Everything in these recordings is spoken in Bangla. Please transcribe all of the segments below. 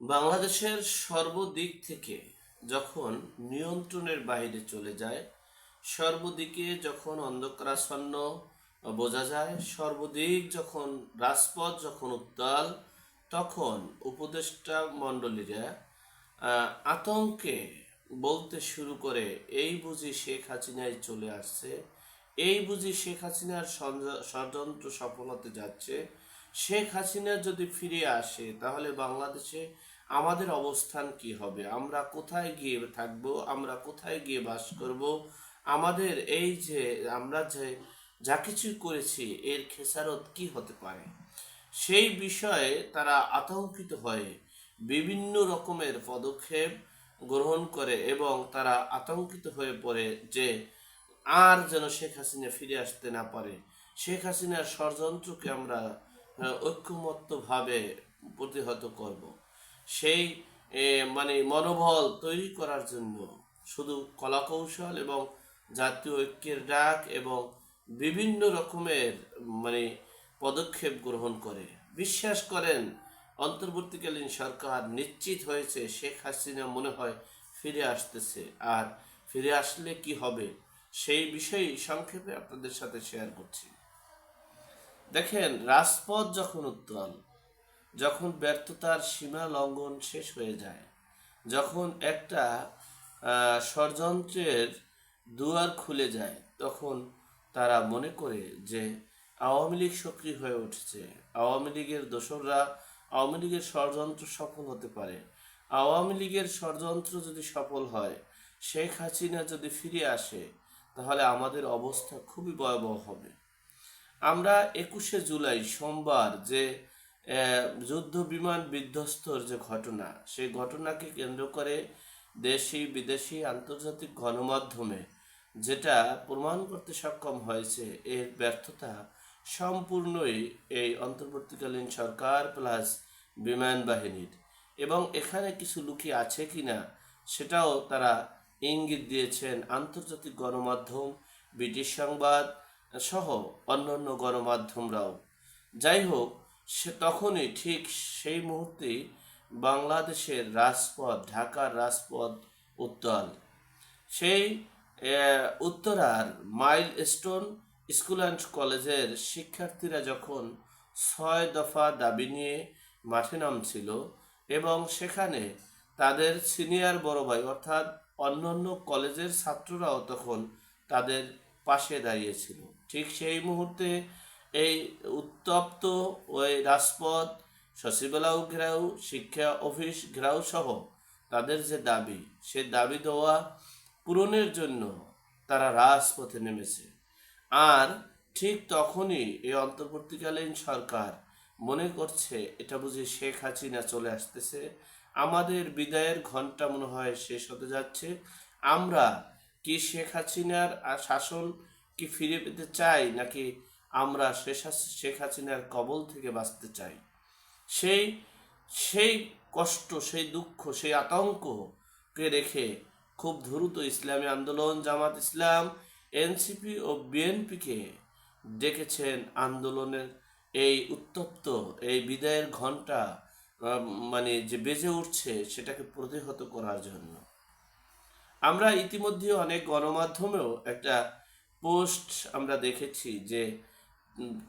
বাংলাদেশের সর্বদিক থেকে যখন নিয়ন্ত্রণের বাইরে চলে যায়, সর্বদিকে যখন অন্ধকারাচ্ছন্ন বোঝা যায়, সর্বদিক যখন রাজপথ যখন উত্তাল, তখন উপদেষ্টা মণ্ডলীরা আতঙ্কে বলতে শুরু করে, এই বুঝি শেখ হাসিনায় চলে আসছে, এই বুঝি শেখ হাসিনার ষড়যন্ত্র সফল হতে যাচ্ছে, শেখ হাসিনা যদি ফিরে আসে, তাহলে বাংলাদেশে আমাদের অবস্থান কি হবে? আমরা কোথায় গিয়ে থাকব? আমরা কোথায় গিয়ে বাস করব? আমাদের এই যে আমরা যে যা কিছু করেছি, এর খেসারত কি হতে পারে? সেই বিষয়ে তারা আতঙ্কিত হয়ে বিভিন্ন রকমের পদক্ষেপ গ্রহণ করে এবং তারা আতঙ্কিত হয়ে পড়ে যে আর যেন শেখ হাসিনা ফিরে আসতে না পারে। শেখ হাসিনার ষড়যন্ত্রকে আমরা ঐক্যমত্যভাবে প্রতিহত করব। সেই মানে মনোবল তৈরি করার জন্য শুধু কলাকৌশল এবং জাতীয় ঐক্যের ডাক এবং বিভিন্ন রকমের মানে পদক্ষেপ গ্রহণ করে। বিশ্বাস করেন, অন্তর্বর্তীকালীন সরকার নিশ্চিত হয়েছে শেখ হাসিনা মনে হয় ফিরে আসতেছে। আর ফিরে আসলে কি হবে সেই বিষয়েই সংক্ষেপে আপনাদের সাথে শেয়ার করছি। দেখেন, রাজপথ যখন উত্তাল যখন ব্যর্থতার সীমা লঙ্ঘন শেষ হয়ে যায়, যখন একটা ষড়যন্ত্রের দুয়ার খুলে যায়, তখন তারা মনে করে যে আওয়ামী লীগ সক্রিয় হয়ে উঠছে। আওয়ামী লীগের দোসররা, আওয়ামী লীগের ষড়যন্ত্র সফল হতে পারে। আওয়ামী লীগের ষড়যন্ত্র যদি সফল হয়, শেখ হাসিনা যদি ফিরে আসে, তাহলে আমাদের অবস্থা খুবই ভয়াবহ হবে। আমরা একুশে জুলাই সোমবার যে যুদ্ধ বিমান বিধ্বস্তর যে ঘটনা, সেই ঘটনাকে কেন্দ্র করে দেশি, বিদেশি আন্তর্জাতিক গণমাধ্যমে যেটা প্রমাণ করতে সক্ষম হয়েছে, এর ব্যর্থতা সম্পূর্ণই এই অন্তর্বর্তীকালীন সরকার প্লাস বিমান বাহিনীর। এবং এখানে কিছু লুকিয়ে আছে কিনা, সেটাও তারা ইঙ্গিত দিয়েছেন আন্তর্জাতিক গণমাধ্যম, ব্রিটিশ সংবাদ সহ অন্যান্য গণমাধ্যমরাও। যাই হোক সে তখনই ঠিক সেই মুহূর্তেই বাংলাদেশের রাজপথ, ঢাকার রাজপথ উত্তাল। সেই উত্তরার মাইল স্টোন স্কুল অ্যান্ড কলেজের শিক্ষার্থীরা যখন ছয় দফা দাবি নিয়ে মাঠে নামছিল এবং সেখানে তাদের সিনিয়র বড় ভাই অর্থাৎ অন্যান্য কলেজের ছাত্ররাও তখন তাদের পাশে দাঁড়িয়েছিল। ঠিক সেই মুহূর্তে এই উত্তপ্ত ওই রাজপথ, সচিবালয় ঘেরাও, শিক্ষা অফিস ঘেরাও সহ তাদের যে দাবি, সে দাবি দেওয়া পূরণের জন্য তারা রাজপথে নেমেছে। আর ঠিক তখনই এই অন্তর্বর্তীকালীন সরকার মনে করছে, এটা বুঝি শেখ হাসিনা চলে আসতেছে। আমাদের বিদায়ের ঘণ্টা মনে হয় শেষ হতে যাচ্ছে। আমরা কি শেখ হাসিনার আর শাসন কি ফিরে পেতে চাই নাকি আমরা শেখ হাসিনার কবল থেকে বাঁচতে চাই। সেই সেই কষ্ট, সেই দুঃখ, সেই আতঙ্ককে রেখে খুব দ্রুত ইসলামী আন্দোলন, জামাত ইসলাম, এনসিপি ও বিএনপিকে ডেকেছেন আন্দোলনের এই উত্তপ্ত, এই বিদায়ের ঘণ্টা মানে যে বেজে উঠছে সেটাকে প্রতিহত করার জন্য। আমরা ইতিমধ্যে অনেক গণমাধ্যমেও একটা পোস্ট আমরা দেখেছি যে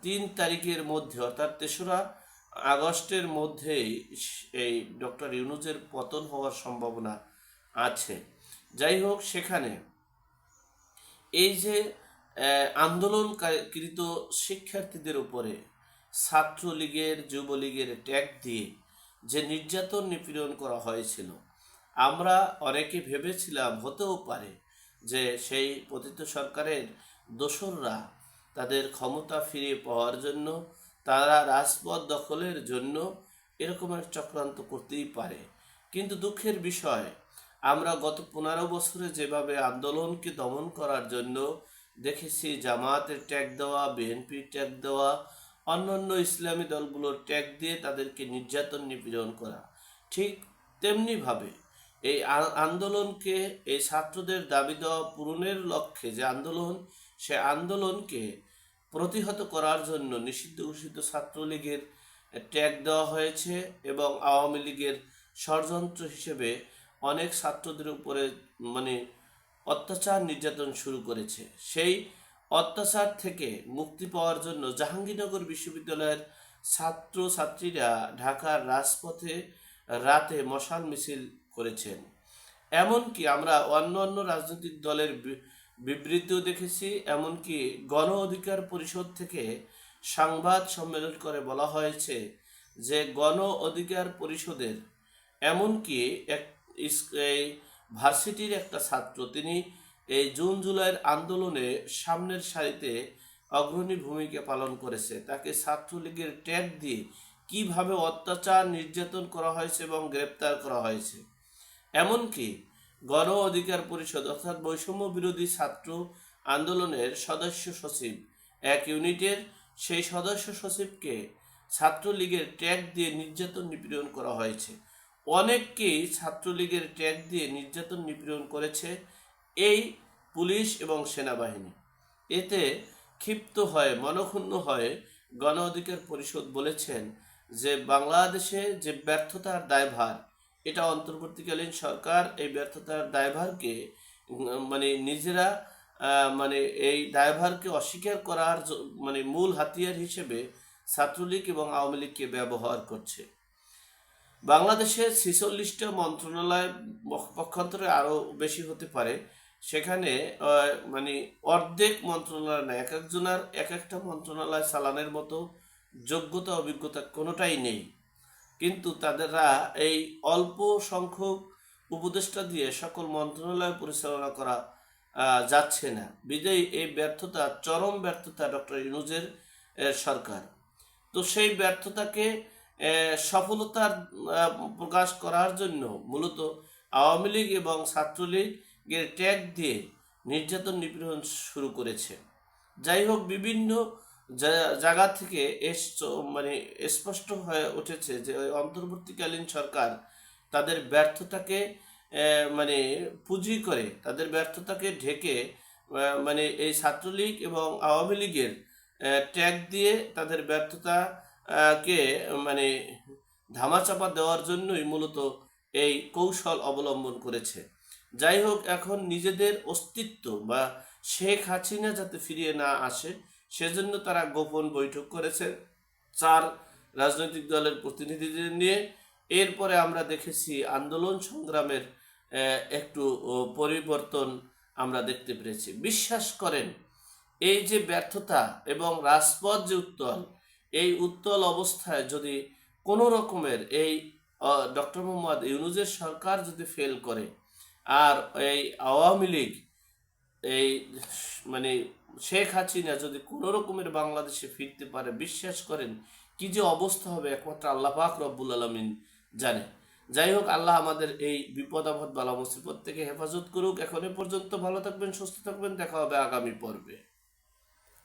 তিন তারিখের মধ্যে, অর্থাৎ তেসরা আগস্টের মধ্যেই এই ডক্টর ইউনুজের পতন হওয়ার সম্ভাবনা আছে। যাই হোক, সেখানে এই যে আন্দোলনকৃত শিক্ষার্থীদের উপরে ছাত্রলীগের, যুবলীগের ট্যাগ দিয়ে যে নির্যাতন নিপীড়ন করা হয়েছিল, আমরা অনেকে ভেবেছিলাম হতেও পারে যে সেই পতিত সরকারের দোসররা তাদের ক্ষমতা ফিরে পাওয়ার জন্য, তারা রাজপথ দখলের জন্য এরকমের চক্রান্ত করতেই পারে। কিন্তু দুঃখের বিষয়, আমরা গত পনেরো বছরে যেভাবে আন্দোলনকে দমন করার জন্য দেখেছি জামাতের ট্যাগ দেওয়া বিএনপির ট্যাগ দেওয়া, অন্যান্য ইসলামী দলগুলোর ট্যাগ দিয়ে তাদেরকে নির্যাতন নিপীড়ন করা, ঠিক তেমনিভাবে এই আন্দোলনকে এই ছাত্রদের দাবি দেওয়া পূরণের লক্ষ্যে যে আন্দোলন সে আন্দোলনকে প্রতিহত করার জন্য নিষিদ্ধ ঘোষিত ছাত্রলীগের ট্যাগ দেওয়া হয়েছে এবং আওয়ামী লীগের ষড়যন্ত্র হিসেবে অনেক ছাত্রদের উপরে মানে অত্যাচার নির্যাতন শুরু করেছে। সেই অত্যাচার থেকে মুক্তি পাওয়ার জন্য জাহাঙ্গীরনগর বিশ্ববিদ্যালয়ের ছাত্র ছাত্রীরা ঢাকার রাজপথে রাতে মশাল মিছিল করেছেন। এমনকি আমরা অন্য অন্য রাজনৈতিক দলের বিবৃতিও দেখেছি, এমনকি গণ অধিকার পরিষদ থেকে সংবাদ সম্মেলন করে বলা হয়েছে যে গণ অধিকার পরিষদের, এমনকি এক ভার্সিটির একটা ছাত্র, তিনি এই জুন জুলাইয়ের আন্দোলনে সামনের সারিতে অগ্রণী ভূমিকা পালন করেছে। তাকে ছাত্রলীগের ট্যাগ দিয়ে কীভাবে অত্যাচার, নির্যাতন করা হয়েছে এবং গ্রেপ্তার করা হয়েছে। এমনকি গণ অধিকার পরিষদ অর্থাৎ বৈষম্য বিরোধী ছাত্র আন্দোলনের সদস্য সচিব। এক ইউনিটের সেই সদস্য সচিবকে ছাত্রলীগের ট্যাগ দিয়ে নির্যাতন নিপীড়ন করা হয়েছে। অনেককেই ছাত্রলীগের ট্যাগ দিয়ে নির্যাতন নিপীড়ন করেছে এই পুলিশ এবং সেনাবাহিনী। এতে ক্ষিপ্ত হয়ে, মনক্ষুণ্ণ হয়ে গণ অধিকার পরিষদ বলেছেন যে বাংলাদেশে যে ব্যর্থতার দায়ভার এটা অন্তর্বর্তীকালীন সরকার এই ব্যর্থতার দায়ভারকে মানে নিজেরা মানে এই দায়ভারকে অস্বীকার করার মানে মূল হাতিয়ার হিসেবে ছাত্রলীগ এবং আওয়ামী লীগকে ব্যবহার করছে। বাংলাদেশের ছিচল্লিশটা মন্ত্রণালয় পক্ষ- পক্ষান্তরে আরও বেশি হতে পারে। সেখানে মানে অর্ধেক মন্ত্রণালয় না এক একজনের এক একটা মন্ত্রণালয় চালানোর মতো যোগ্যতা, অভিজ্ঞতা কোনোটাই নেই। কিন্তু তাদেররা এই অল্প সংখ্যক উপদেষ্টা দিয়ে সকল মন্ত্রণালয় পরিচালনা করা যাচ্ছে না। বিজয়ী এই ব্যর্থতা, চরম ব্যর্থতা ডক্টর ইনুজের সরকার। তো সেই ব্যর্থতাকে সফলতার প্রকাশ করার জন্য মূলত আওয়ামী লীগ এবং ছাত্রলীগের ট্যাগ দিয়ে নির্যাতন নিপীড়ন শুরু করেছে। যাই হোক, বিভিন্ন জায়গা থেকে এস মানে স্পষ্ট হয়ে উঠেছে যে ওই অন্তর্বর্তীকালীন সরকার তাদের ব্যর্থতাকে মানে পুঁজি করে তাদের ব্যর্থতাকে ঢেকে মানে এই ছাত্রলীগ এবং আওয়ামী লীগের ট্যাগ দিয়ে তাদের ব্যর্থতা আহ, কে মানে ধামাচাপা দেওয়ার জন্যই মূলত এই কৌশল অবলম্বন করেছে। যাই হোক এখন নিজেদের অস্তিত্ব বা শেখ হাসিনা যাতে ফিরিয়ে না আসে সেজন্য তারা গোপন বৈঠক করেছে। চার রাজনৈতিক দলের প্রতিনিধিদের নিয়ে। এরপরে আমরা দেখেছি আন্দোলন সংগ্রামের একটু পরিবর্তন আমরা দেখতে পেরেছি। বিশ্বাস করেন, এই যে ব্যর্থতা এবং রাজপথ যে উত্তল, এই উত্তল অবস্থায় যদি কোনো রকমের এই ডক্টর মোহাম্মদ ইউনুজের সরকার যদি ফেল করে, আর এই আওয়ামী লীগ, এই মানে শেখ হাসিনা যদি কোনো রকমের বাংলাদেশে ফিরতে পারে, বিশ্বাস করেন, কি যে অবস্থা হবে একমাত্র আল্লাহ পাক রব্বুল আলমিন জানে। যাই হোক, আল্লাহ আমাদের এই বিপদ, আপদ, বালা, মুসিবত থেকে হেফাজত করুক। এখন পর্যন্ত ভালো থাকবেন, সুস্থ থাকবেন। দেখা হবে আগামী পর্বে।